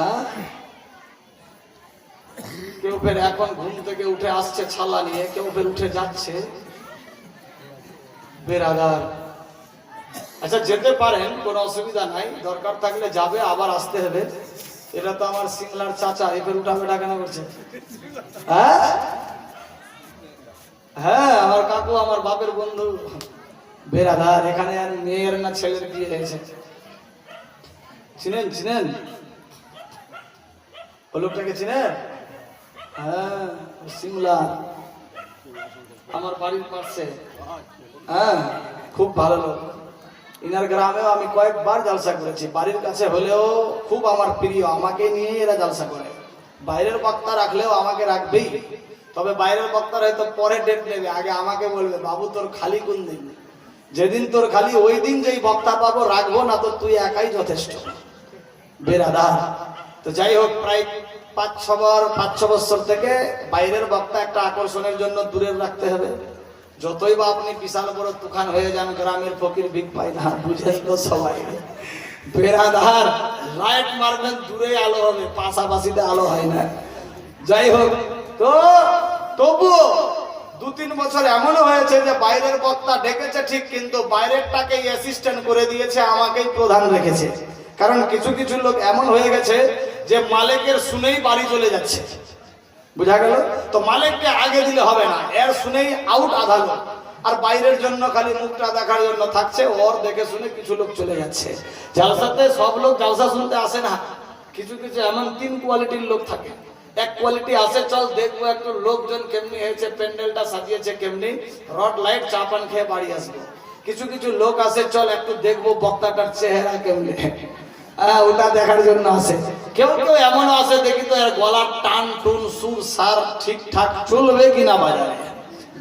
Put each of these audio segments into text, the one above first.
হ্যাঁ? কেউ ফের এখন ঘুম থেকে উঠে আসছে ছালা নিয়ে, কেউ ফের উঠে যাচ্ছে। বেরাদার। আচ্ছা যেতে পারেন, কোনো অসুবিধা নাই, দরকার থাকলে যাবে, আবার আসতে হবে। এটা তো আমার সিংলার চাচা এবার উঠা বেটা কেন করছে। হ্যাঁ? হ্যাঁ আমার কাকু, আমার বাপের বন্ধু। বেরাদার, এখানে আর মেয়ের না ছেলের বিয়ে হয়েছে। চিনেন চিনেন? ও লোকটাকে চিনেন? হ্যাঁ সিমলা। আমার বাড়ির পাশে। হ্যাঁ খুব ভালো লোক। ইনার গ্রামেও আমি কয়েকবার জালসা করেছি। বাড়ির কাছে হলেও খুব আমার প্রিয়। আমাকে নিয়ে এরা জালসা করে। বাইরের বক্তা রাখলেও আমাকে রাখবেই। তবে বাইরের বক্তার হয়তো পরে ডেট নেবে। আগে আমাকে বলবে, বাবু, তোর খালি কোন দিন? যেদিন তোর খালি, ওই দিন যেই বক্তা পাবো, রাখব, না তো তুই একাই যথেষ্ট। বেরাদার তো যাই হোক প্রায় পাঁচ ছ পাঁচ ছ বছর থেকে বাইরের বক্তা একটা আকর্ষণের জন্য দূরে রাখতে হবে। যতই বা আপনি বিশাল বড় তুখান হয়ে যান, গ্রামের ফকির বিগ পাই না, বুঝেন তো সবাই। বেরাদার লাইট মারবেন, দূরে আলো হবে, পাশাপাশিতে আলো হয় না। যাই হোক তো তবুও দু তিন বছর এমনও হয়েছে যে বাইরের বক্তা ডেকেছে ঠিক, কিন্তু বাইরেরটাকেই অ্যাসিস্ট্যান্ট করে দিয়েছে, আমাকেই প্রধান রেখেছে। কারণ কিছু কিছু লোক এমন হয়ে গেছে যে মালিকের শুনেই বাড়ি চলে যাচ্ছে। বুঝা গেল? তো মালিককে আগে দিলে হবে না। এর শুনেই আউট আধা লোক। আর বাইরের জন্য খালি মুখটা দেখার জন্য থাকছে, ওর দেখে শুনে কিছু লোক চলে যাচ্ছে। জালসাতে সব লোক জালসা শুনতে আসে না। কিছু কিছু এমন তিন কোয়ালিটির লোক থাকে। এক কোয়ালিটি আছে চল দেখব একটু লোকজন কেমনি হয়েছে, প্যান্ডেলটা সাজিয়েছে কেমনি, রড লাইট চাপান খেয়ে বাড়ি আসবে। কিছু কিছু লোক আছে চল একটু দেখব বক্তাটার চেহারা কেমনি? হ্যাঁ ওটা দেখার জন্য আসে কেউ কেউ এমন আছে, দেখি তো গলার টান, টুন, সুর, সার ঠিকঠাক চলবে কিনা বাজারে।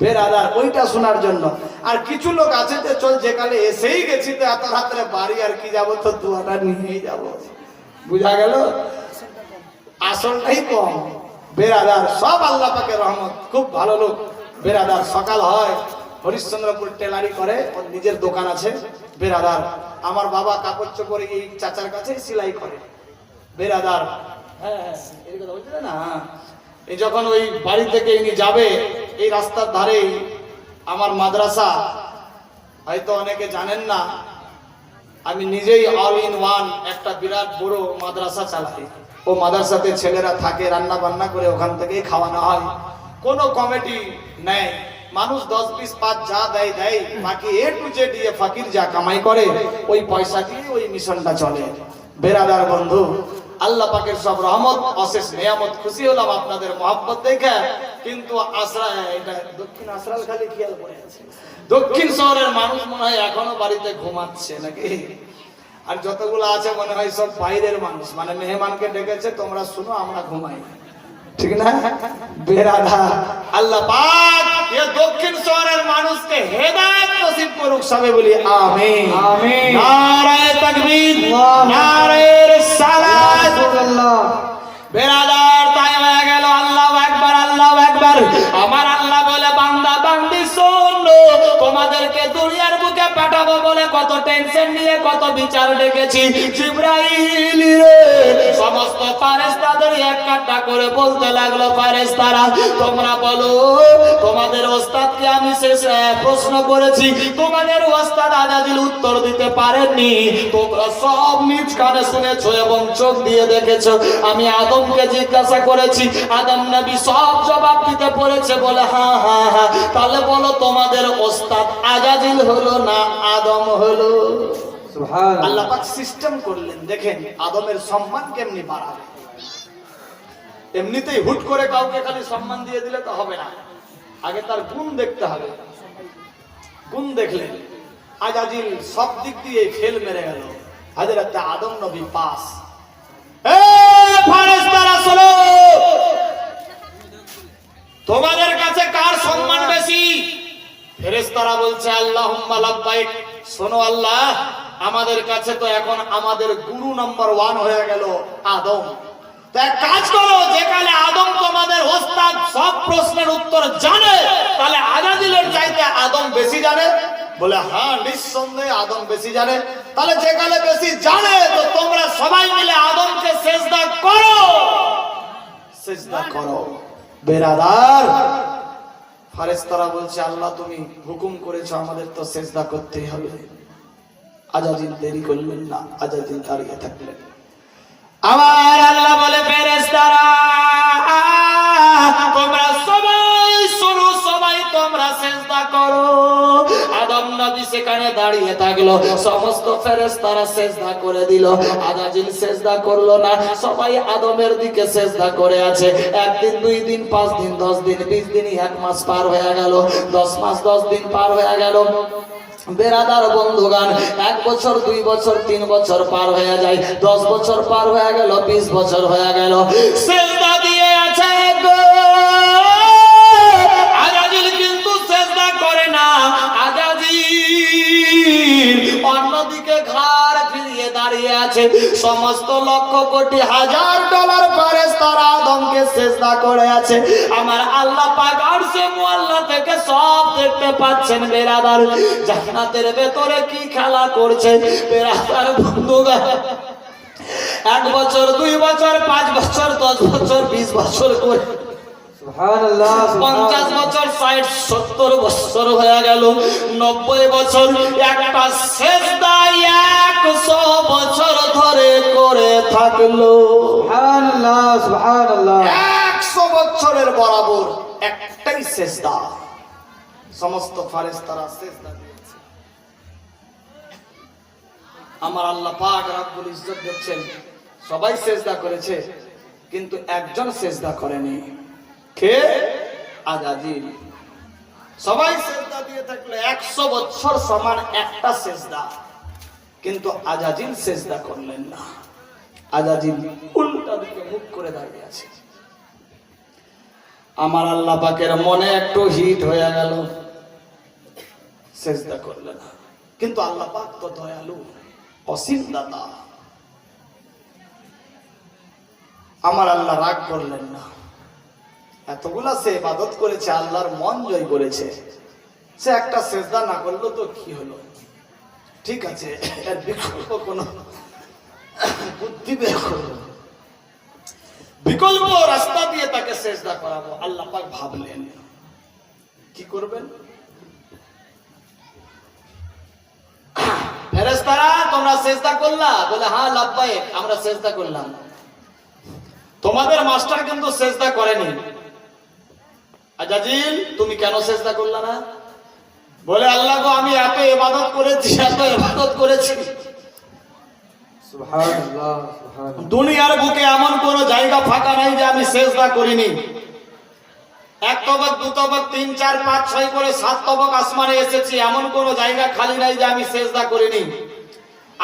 বেরাদার ওইটা শোনার জন্য। আর কিছু লোক আছে যে চল, যেখানে এসেই গেছি তো এত রাত্রে বাড়ি আর কি যাব, তো দুয়াটা নিয়েই যাব। বুঝা গেল? আসলটাই কম। বেরাদার সব আল্লাহ পাকে রহমত। খুব ভালো লোক। বেরাদার সকাল হয়, হরিশ্চন্দ্রপুর টেলারি করে, ওর নিজের দোকান আছে। বেরাদার আমার বাবা কাপড় চোপড় এই চাচার কাছে সেলাই করে। বেরাদার হ্যাঁ হ্যাঁ কথা না এই যখন ওই বাড়ি থেকে ইনি যাবে, এই রাস্তার ধারে আমার মাদ্রাসা, হয়তো অনেকে জানেন না, আমি নিজেই অল ইন ওয়ান একটা বিরাট বড় মাদ্রাসা চালাই। ও মাদ্রাসাতে ছেলেরা থাকে রান্না বান্না করে ওখান থেকেই খাওয়ানো হয়। কোনো কমিটি নেয় মানুষ দশ বিশ পাঁচ যা দেয় দেয়। বাকি এ টু জেড দিয়ে ফাকির যা কামাই করে, ওই পয়সা দিয়ে ওই মিশনটা চলে। বেরাদার বন্ধু, আল্লাহ পাকের সব রহমত, অশেষ নিয়ামত, খুশি হলাম আপনাদের মহাব্বত দেখে। কিন্তু আশ্রা, এটা দক্ষিণ আশ্রাল খালি খেয়াল করে আছে। দক্ষিণ শহরের মানুষ মনে হয় এখনও বাড়িতে ঘুমাচ্ছে নাকি? আর যতগুলো আছে মনে হয় সব বাইরের মানুষ মানে মেহমানকে ডেকেছে, তোমরা শুনো, আমরা ঘুমাই। ঠিক না? বেরাধা। আল্লাহ পাক এ দক্ষিণ শহরের মানুষকে হেদায়েত নসিব করুক সবে বলি আমিন। আমিন। নারায়ে তাকবীর আল্লাহু নারায়ে রিসালাত। বেরাদার তাই হয়ে গেল আল্লাহ একবার আল্লাহ একবার আমার আল্লাহ বলে বান্দা বান্দি শোনো তোমাদেরকে বলে কত টেনশন নিয়ে কত বিচার ডেকেছি। জিব্রাইল রে, সমস্ত ফারেস্তাদের এক কাটা করে বলতে লাগল ফারেস্তারা তোমরা বলো, তোমাদের ওস্তাদকে আমি শেষ প্রশ্ন করেছি, তোমাদের ওস্তাদ আজাদিল উত্তর দিতে পারেননি। তোমরা সব নিজ কানে শুনেছো এবং চোখ দিয়ে দেখেছ। আমি আদমকে জিজ্ঞাসা করেছি, আদম নবী সব জবাব দিতে পড়েছে বলে হ্যাঁ হ্যাঁ হ্যাঁ। তাহলে বলো, তোমাদের ওস্তাদ আজাজিল হলো না আদম হলো? আল্লাহ পাক সিস্টেম করলেন দেখেন আদমের সম্মান কেমনি বাড়াবে। এমনিতেই হুট করে কাউকে খালি সম্মান দিয়ে দিলে তো হবে না। আগে তার গুণ দেখতে হবে। গুণ দেখলেন আজাজিল সব দিক দিয়ে ফেল মেরে গেল। হাজরত আদম নবী পাস। ফারেস্তারা তোমাদের কাছে কার সম্মান বেশি? ফেরেশতারা বলছে আল্লাহুম্মা লাব্বাইক। শোনো আল্লাহ, আমাদের কাছে তো এখন আমাদের গুরু নাম্বার ওয়ান হয়ে গেল আদম। এক কাজ করো, যেখানে আদম তোমাদের ওস্তাদ সব প্রশ্নের উত্তর জানে, তাহলে আজাদিলের চাইতে আদম বেশি জানে। বলে হ্যাঁ নিঃসন্দেহে আদম বেশি জানে। তাহলে যেখানে বেশি জানে, তো তোমরা সবাই মিলে আদমকে সেজদা করো। সেজদা করো। বেরাদার ফারেস্তারা বলছে, আল্লাহ তুমি হুকুম করেছ আমাদের তো সেজদা করতেই হবে। আজাদিন দেরি করলেন না, আজাদিন দাঁড়িয়ে থাকলেন। আমার আল্লাহ বলে সেখানে দাঁড়িয়ে থাকল। সমস্ত ফেরেশতারা সেজদা করে দিল। আদাজিল সেজদা করল না। সবাই আদমের দিকে সেজদা করে আছে। একদিন, দুই দিন, পাঁচ দিন, দশ দিন, বিশ দিন, এক মাস পার হয়ে গেল। দশ মাস, দশ দিন পার হয়ে গেল। বেরাদার বন্ধুগান, এক বছর, দুই বছর, তিন বছর পার হয়ে যায়। দশ বছর পার হয়ে গেল, বিশ বছর হয়ে গেল। সেজদা আছে সমস্ত লক্ষ কোটি হাজার ডলার ফেরেস তারা আদমকে সেজদা করে আছে। আমার আল্লাহ পাক আরশে মুআল্লা থেকে সব দেখতে পাচ্ছেন বেরাদার। জান্নাতের ভেতরে কি খেলা করছে? বেরাদার বন্ধুগণ, এক বছর, দুই বছর, পাঁচ বছর, দশ বছর, বিশ বছর করে পঞ্চাশ বছর ষাট সত্তর বছর হয়ে গেল নব্বই বছর একটা শেষ একশো বছর ধরে করে থাকল। একশো বছরের বরাবর একটাই সেজদা সমস্ত ফারেস্তারা সেজদা দিয়েছে। আমার আল্লাহ পাক রাব্বুল ইজ্জত দেখছেন সবাই সেজদা করেছে কিন্তু একজন সেজদা করেনি। একশো বছর সমান একটা কিন্তু করলেন না। দিকে মুখ করে দাঁড়িয়ে আছে। আমার আল্লাহ পাকের মনে একটু হিট হয়ে গেল। সেজদা করলেন না। কিন্তু আল্লাহ পাক তো দয়ালু, অসীম দাতা। আমার আল্লাহ রাগ করলেন না। এতগুলা সে ইবাদত করেছে, আল্লাহর মন জয় করেছে। সে একটা সেজদা না করল তো কি হলো? ঠিক আছে, এর বিকল্প কোনো বুদ্ধি বের করল বিকল্প রাস্তা দিয়ে তাকে সেজদা করাবো, আল্লাহ পাক ভাবলেন। কি করবেন? ফেরেশতারা, তোমরা সেজদা করলা? বলে হ্যাঁ লাভবাহিক আমরা সেজদা করলাম। তোমাদের মাস্টার কিন্তু সেজদা করেনি। আজাজিল তুমি কেন সেজদা করলা না? বলে আল্লাহ গো আমি এত ইবাদত করেছি এত ইবাদত করেছি। দুনিয়ার বুকে এমন কোন জায়গা ফাঁকা নাই যে আমি সেজদা করিনি। এক তবক দু তবক তিন চার পাঁচ ছয় করে সাত তবক আসমানে এসেছি এমন কোন জায়গা খালি নাই যে আমি সেজদা করিনি।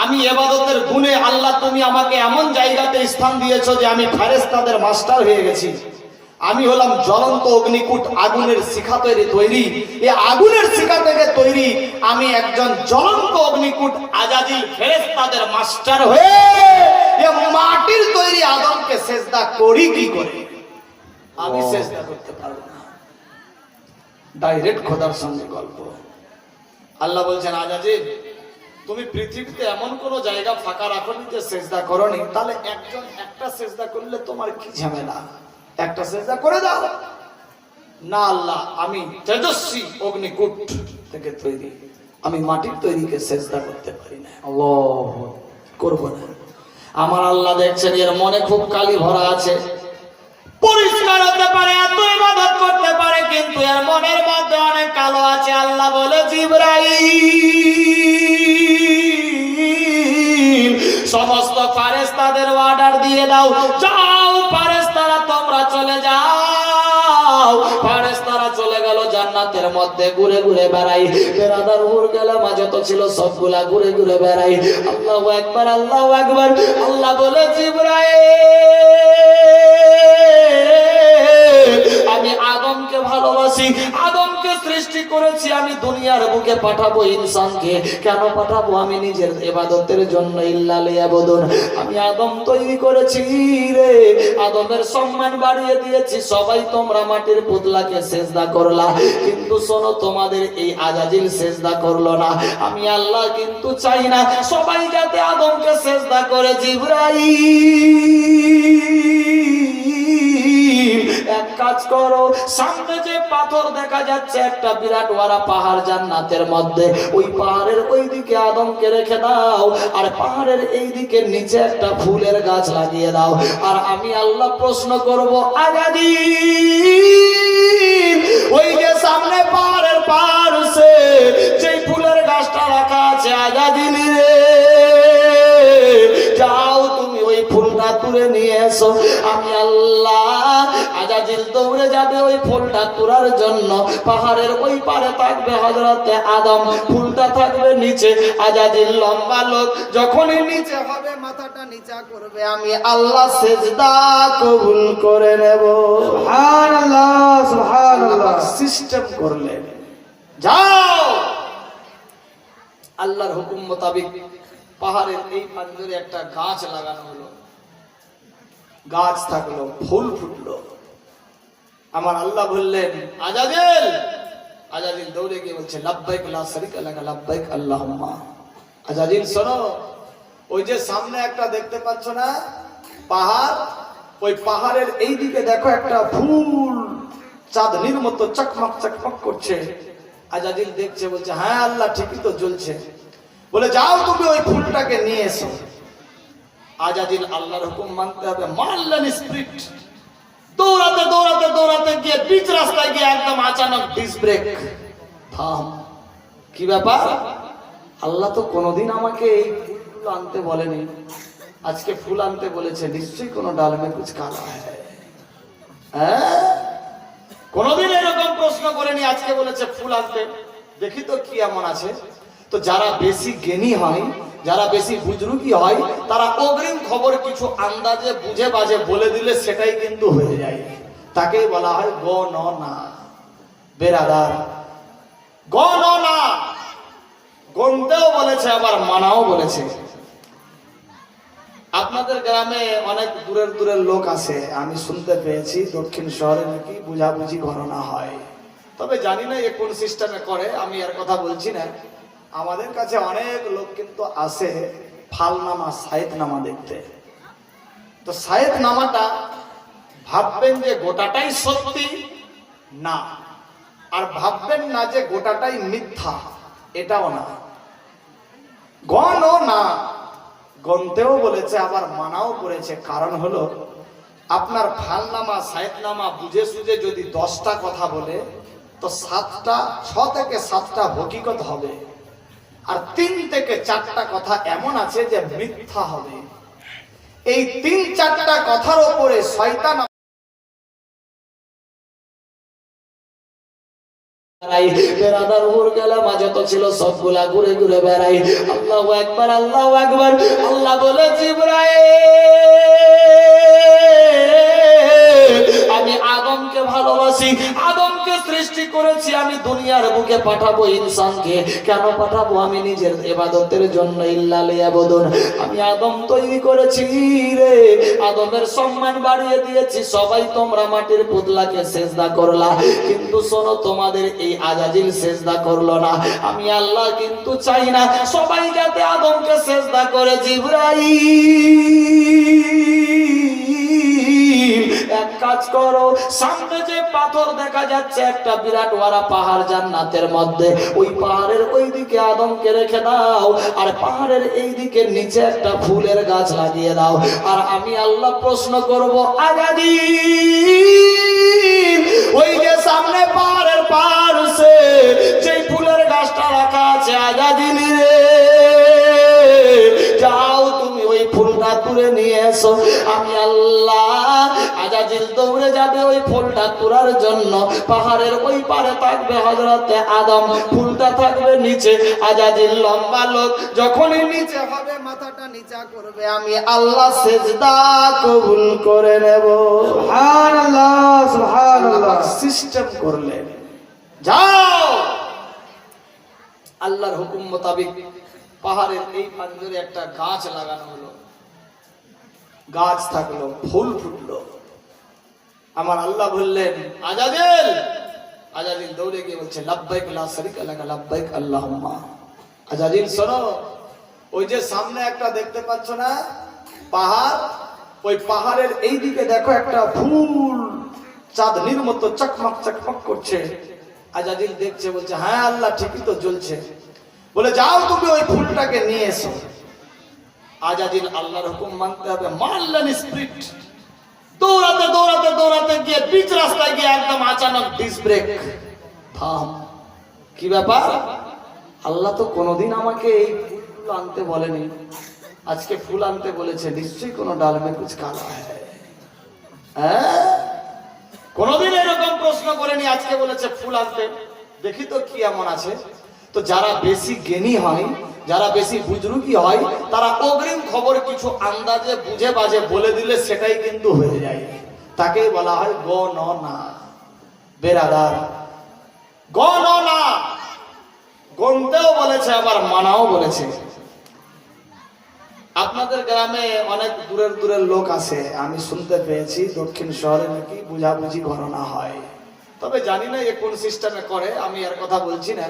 আমি এবাদতের গুণে আল্লাহ তুমি আমাকে এমন জায়গাতে স্থান দিয়েছ যে আমি ফেরেশতাদের মাস্টার হয়ে গেছি। আমি হলাম জ্বলন্ত অগ্নিকূট আগুনের শিখা তৈরি তৈরি। এই আগুনের শিখা থেকে তৈরি আমি একজন জ্বলন্ত অগ্নিকূট আজাজি ফেরেশতাদের মাস্টার হয়ে এ মাটির তৈরি আদমকে সেজদা করি কি করে? আমি চেষ্টা করতে পারব না। ডাইরেক্ট খোদার সঙ্গে গল্প। আল্লাহ বলছেন আজাজি তুমি পৃথিবীতে এমন কোন জায়গা ফাঁকা রাখনি যে সেজদা করনি। তাহলে একজন একটা সেজদা করলে তোমার কি ঝামেলা? একটা সেজদা করে দাও। না আল্লাহ আমি তেজস্বী অগ্নিকূট থেকে তৈরি। আমি মাটির তৈরিকে সেজদা করতে পারি না। করব না। আমার আল্লাহ দেখছেন এর মনে খুব কালি ভরা আছে। পরিষ্কার হতে পারে এত ইবাদত করতে পারে কিন্তু এর মনের মধ্যে অনেক কালো আছে। আল্লাহ বলে জিব্রাইল সমস্ত ফারেস্তাদের অর্ডার দিয়ে দাও। যাও জান্নাতের মধ্যে ঘুরে ঘুরে বেড়াই। বেড়াদার উপর গেলে মাঝে তো ছিল সবগুলা ঘুরে ঘুরে বেড়াই। আল্লাহ একবার আল্লাহ একবার আল্লাহ বলে, জিব্রাইল আমি আদমকে ভালোবাসি আদমকে সৃষ্টি করেছি আমি দুনিয়ার বুকে পাঠাবো ইনসানকে? কেন পাঠাবো আমি নিজের এবাদতের জন্য ইল্লালে আবদন আমি আদম তৈরি করেছি রে। আদমের সম্মান বাড়িয়ে দিয়েছি, সবাই তোমরা মাটির পুতলাকে সেজদা করলা। কিন্তু শোনো, তোমাদের এই আজাজিল সেজদা করল না। আমি আল্লাহ কিন্তু চাই না, সবাই যাতে আদমকে সেজদা করে। জিব্রাইল! কাজ করো। সামনে যে পাথর দেখা যাচ্ছে, একটা বিরাট ওয়ারা পাহাড় জান্নাতের মধ্যে। ওই পাহাড়ের ওই দিকে আদমকে রেখে দাও, আর পাহাড়ের এই দিকে নিচে একটা ফুলের গাছ লাগিয়ে দাও। আর আমি আল্লাহ প্রশ্ন করব, আজাদি, ওই যে সামনে পাহাড়ের পাহাড় সে, যেই ফুলের গাছটা রাখা আছে আজাদিন রে। তুলে নিয়ে এসো আমি আল্লাহ আজাজিল দৌড়ে যাবে ওই ফুলটা তোলার জন্য। পাহাড়ের ওই পারে থাকবে হজরতে আদম। ফুলটা থাকবে নিচে। আজাজিল লম্বা লোক যখনই নিচে হবে মাথাটা নিচা করবে। আমি আল্লাহ সেজদা কবুল করে নেব। সুবহানাল্লাহ সুবহানাল্লাহ। সিস্টেম করলেন। যাও! আল্লাহর হুকুম মোতাবিক পাহাড়ের এই পাঞ্জরে একটা গাছ লাগানো হলো। গাছ থাকল, ফুল ফুটলো। আমার আল্লাহ বললেন, আজাদিল! আজাদিল দৌড়ে গিয়ে বলছে, লাব্বাইক লা শারিকা লাকা, লাব্বাইক আল্লাহুম্মা। আজাদিল, শোনো, ওই যে সামনে একটা দেখতে পাচ্ছ না? পাহাড়? ওই পাহাড়ের এই দিকে দেখো একটা ফুল চাঁদনির মতো চকমক চকমক করছে। আজাদিল দেখছে, বলছে হ্যাঁ আল্লাহ ঠিকই তো জ্বলছে। বলে, যাও তুমি ওই ফুলটাকে নিয়ে এসো। আজাদিল আল্লাহর হুকুম মানতে হবে। মারলেন স্প্রিট। দৌড়াতে দৌড়াতে দৌড়াতে গিয়ে বিচ রাস্তায় গিয়ে একদম আচানক ডিস ব্রেক থাম কি ব্যাপার? আল্লাহ তো কোনোদিন আমাকে এই ফুলগুলো আনতে বলেনি। আজকে ফুল আনতে বলেছে। নিশ্চয়ই কোনো ডাল মে কুছ কালা হ্যাঁ? কোনোদিন এরকম প্রশ্ন করেনি, আজকে বলেছে ফুল আনতে। দেখি তো কি এমন আছে। তো যারা বেশি জ্ঞানী হয়, যারা বেশি বুজরুকি হয়, তারা অগ্রিম খবর কিছু আন্দাজে বুঝে বাজে বলে দিলে সেটাই কিন্তু হয়ে যায়। তাকেই বলা হয় গ ন না বেরাদার গ ন না গনতেও বলেছে, আবার মানাও বলেছে। আপনাদের গ্রামে অনেক দূরের দূরের লোক আছে, আমি শুনতে পেয়েছি, দক্ষিণ শহরে নাকি বুঝাবুঝি গণনা হয়। তবে জানি না এ কোন সিস্টেমে করে, আমি এর কথা বলছি না। আমাদের কাছে অনেক লোক কিন্তু আসে ফালনামা সাইদ নামা দেখতে। তো সাইদ নামাটা ভাববেন যে গোটাটাই সত্যি? না। আর ভাববেন না যে গোটাটাই মিথ্যা, এটাও না। গণও না গন্তেও বলেছে, আবার মানাও করেছে। কারণ হলো, আপনার ফালনামা সাহেবনামা বুঝে সুঝে যদি দশটা কথা বলে, তো সাতটা, ছ থেকে সাতটা হকিকত হবে। আর তিন থেকে চারটা কথা এমন আছে যে মিথ্যা হবে। এই তিন চারটা কথার ওপরে শয়তান আল্লাহ একবার আল্লাহ একবার আল্লাহ বলে আমি আদমকে ভালোবাসি, আদমকে সৃষ্টি করেছি আমি দুনিয়ার বুকে পাঠাবো ইনসানকে। কেন পাঠাবো? আমি নিজের এবাদতের জন্য ইল্লালে আবদন আমি আদম তৈরি করেছি রে। আদমের সম্মান বাড়িয়ে দিয়েছি, সবাই তোমরা মাটির পুতলাকে সেজদা করলা। কিন্তু শোনো, তোমাদের এই আজাজিল সেজদা করল না। আমি আল্লাহ কিন্তু চাই না, সবাই যাতে আদমকে সেজদা করে। জিব্রাইল! এক কাজ করো। সামনে যে পাথর দেখা যাচ্ছে, একটা বিরাট ওয়ারা পাহাড় জান্নাতের মধ্যে। ওই পাহাড়ের ওই দিকে আদমকে রেখে দাও, আর পাহাড়ের এই দিকে নিচে একটা ফুলের গাছ লাগিয়ে দাও। আর আমি আল্লাহ প্রশ্ন করব, আজাদি, ওই যে সামনে পাহাড়ের পাশে যেই ফুলের গাছটা রাখা আছে আজাদিন রে। যাও তুমি ওই ফুলটা তুলে নিয়ে এসো। আমি আল্লাহ আজাজিল দৌড়ে যাবে ওই ফুলটা তোলার জন্য। পাহাড়ের ওই পারে থাকবে হজরতে আদম। ফুলটা থাকবে নিচে। আজাজিল লম্বা লোক যখনই নিচে হবে মাথাটা নিচা করবে। আমি আল্লাহ সেজদা কবুল করে নেব। সুবহানাল্লাহ সুবহানাল্লাহ। সিস্টেম করলেন। যাও! আল্লাহর হুকুম মোতাবিক পাহাড়ের এই পাঞ্জরে একটা গাছ লাগানো হলো। গাছ থাকল ফুল ফুটলো। আমার আল্লাহ বললেন, আজাদিল! আজাদিল দৌড়ে গিয়ে বলছে, লাব্বাইক, লা শারিকা লাকা, লাব্বাইক, আল্লাহুম্মা। আজাদিল শোনো, ওই যে সামনে একটা দেখতে পাচ্ছ না? পাহাড়? ওই পাহাড়ের এই দিকে দেখো একটা ফুল চাঁদনির মতো চকমক চকমক করছে। আজাদিল দেখছে, বলছে হ্যাঁ আল্লাহ ঠিকই তো জ্বলছে। বলে, যাও তুমি ওই ফুলটাকে নিয়ে এসো। আজাদিল আল্লাহর হুকুম মানতে হবে। মারলেন স্প্রিট। দৌড়াতে দৌড়াতে দৌড়াতে গিয়ে পিচ রাস্তায় গিয়ে একদম আচানক ডিস ব্রেক থাম। কি ব্যাপার? আল্লাহ তো কোনোদিন আমাকে এই ফুলগুলো আনতে বলেনি। আজকে ফুল আনতে বলেছে, নিশ্চয়ই কোনো ডাল মে কুছ কালা হ্যাঁ? কোনোদিন এরকম প্রশ্ন করেনি, আজকে বলেছে ফুল আনতে। দেখি তো কি এমন আছে। তো যারা বেশি জ্ঞানী হয় যারা বেশি বুজরুকি হয়, তারা অগ্রিম খবর কিছু আন্দাজে বুঝে বাজে বলে দিলে সেটাই কিন্তু হয়ে যায়। তাকেই বলা হয় গ না বেরাদার গ ন না গনতেও বলেছে, আবার মানাও বলেছে। আপনাদের গ্রামে অনেক দূরের দূরের লোক আছে, আমি শুনতে পেয়েছি, দক্ষিণ শহরে নাকি বুঝাবুঝি গণনা হয়। তবে জানি না এ কোন সিস্টেমে করে, আমি এর কথা বলছি না।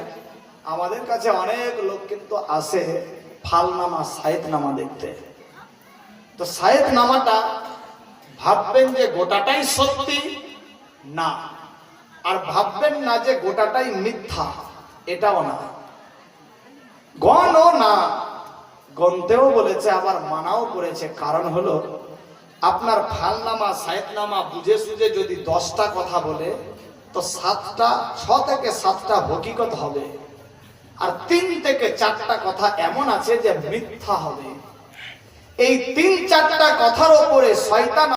আমাদের কাছে অনেক লোক কিন্তু আসে ফালনামা, সায়েতনামা দেখতে। তো সায়েতনামাটা ভাববেন যে গোটাটাই সত্যি? না। আর ভাববেন না যে গোটাটাই মিথ্যা, এটাও না। গণও না। গন্তেও বলেছে, আবার মানাও করেছে। কারণ হলো, আপনার ফালনামা, সায়েতনামা বুঝে সুঝে যদি দশটা কথা বলে, তো সাতটা, ছ থেকে সাতটা হকিকত হবে। আর তিন থেকে চারটা কথা এমন আছে যে মিথ্যা হবে। এই তিন চারটা কথার ওপরে শয়তান